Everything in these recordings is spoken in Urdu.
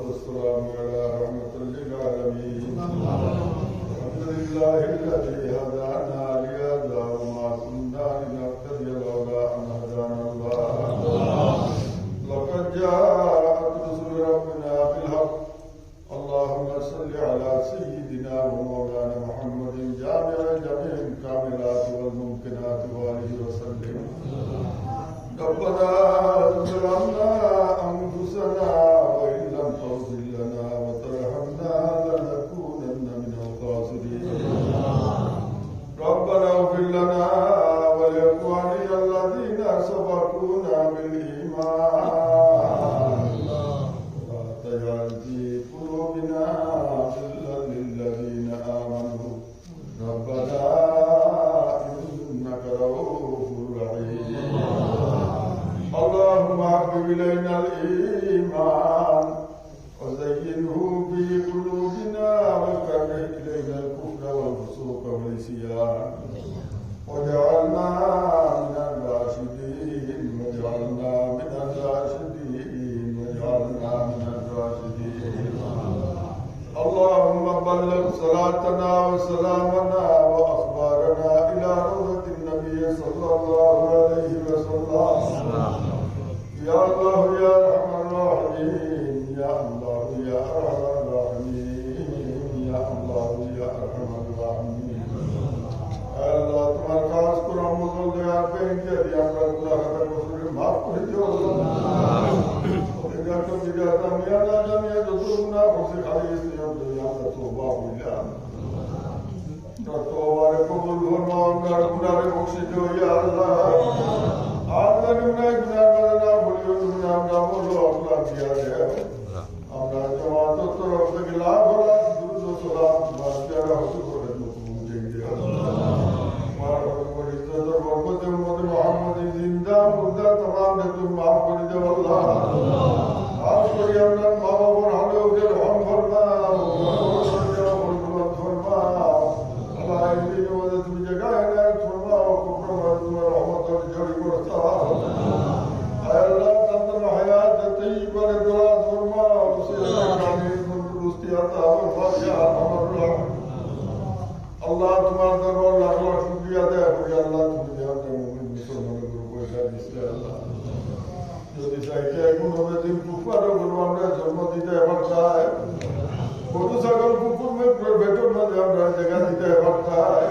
والسلام على رحمة للعالمين. الحمد لله الذي هدانا لهذا وما كنا لنهتدي لولا أن هدانا الله. لقد جاءت رسل ربنا بالحق. اللهم صل على سيدنا ومولانا محمد لنا ولإخواننا الذين سبقونا بالإيمان تجعل في قلوبنا غلا للذين آمنوا ربنا إنك رؤوف رحيم اللهم حبب إلينا الإيمان وزينه في قلوبنا وكره إلينا الكفر والفسوق والعصيان اللهم بلغ صلاتنا وسلامنا واخبارنا الى روضه النبي صلى الله عليه وسلم. يا الله يا رحم الراحمين، يا الله يا رحم الراحمين، يا الله يا رحم الراحمين. الله تمام خاص قرآن مزول دعاء بين جديا قد الله خير مسلم ما قلت يا الله আমি আল্লাহ জানিয়ে যত গুনাহ করছে খালি ইসলাম তো আমরা তওবা হইলাম তওবার কবুল ফরমাও আমরা গুনাহে বখশি দিও ইয়া আল্লাহ আমরা গুনাহ গুনাহ করে না বলিও তুমি আমরা বলো আল্লাহ দিয়া দেও আমরা জমাত তরফ থেকে লাভ হলা দুরুদ ও সালাম বাচ্চারা হুজুর করে নতুন দিয়ে محمد زندہ مردہ تمام نے تم معاف کر دے اللہ معاف کری اپنا ماں باپ اور ہمیں اوپر رحم فرما فرما اللہ ایسی جو مدد تم جگہ ہے نا فرما کفر میں تم رحمت اور جڑی کرتا اے اللہ تندر حیات طیب اور دراز فرما اسے کامل تندرستی عطا فرما یا ارحم الراحمین আল্লাহ আল্লাহ তুমি মুমিন মুসলমানের উপর পয়সা দিচ্ছে আল্লাহ। যদি চাইতে এখন হবে দিন কুকুরও বলব আমরা জন্ম দিতে এবার চাই। গরু ছাগল কুকুর বেটর মধ্যে আমরা জায়গা দিতে এবার চাই।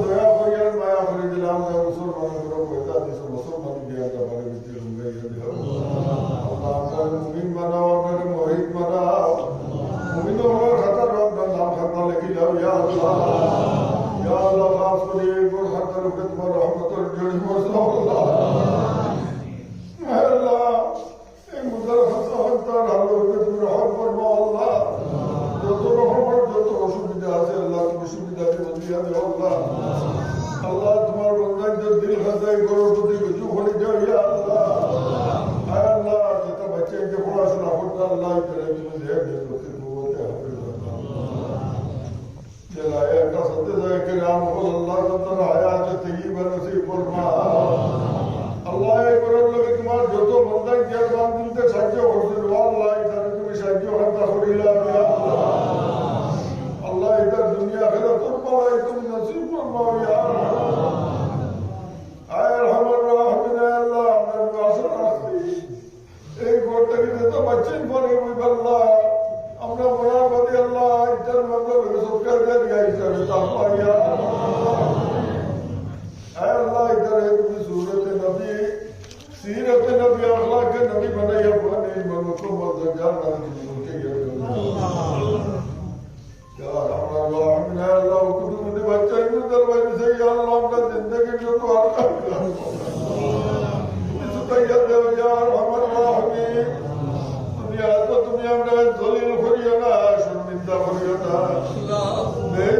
দয়া করি আর মায়া করে দিলাম যে লেখি যাও ইয়া গোর তোমার রহমতের জড়ি جلائے کا کرام قل اللہ تبتر حیات طیب نصیب فرما اللہ ایک اور اللہ تمہار جو تو بندہ کیا بان دل تے سجو حسن واللہ ادھر تمہیں سجو حتا خوری لا بیا اللہ ادھر دنیا خیر فرما تم نصیب فرما یا اے رحم الرحمن اللہ ہمیں واسر رکھتی ایک کبھی بنا یا ہوا نہیں مگر اس کو بہت زیادہ نام کی جنگل کے گئے گئے یا رحمہ اللہ حمد ہے اللہ حکم تو مجھے بچہ ہی نہیں دروائی جسے یا اللہ ہم کا زندگی جو تو آتا ہے اس طیب دیو یا رحمہ اللہ حمد دنیا تو دنیا میں زلیل خریانہ ہے شرمندہ خریانہ ہے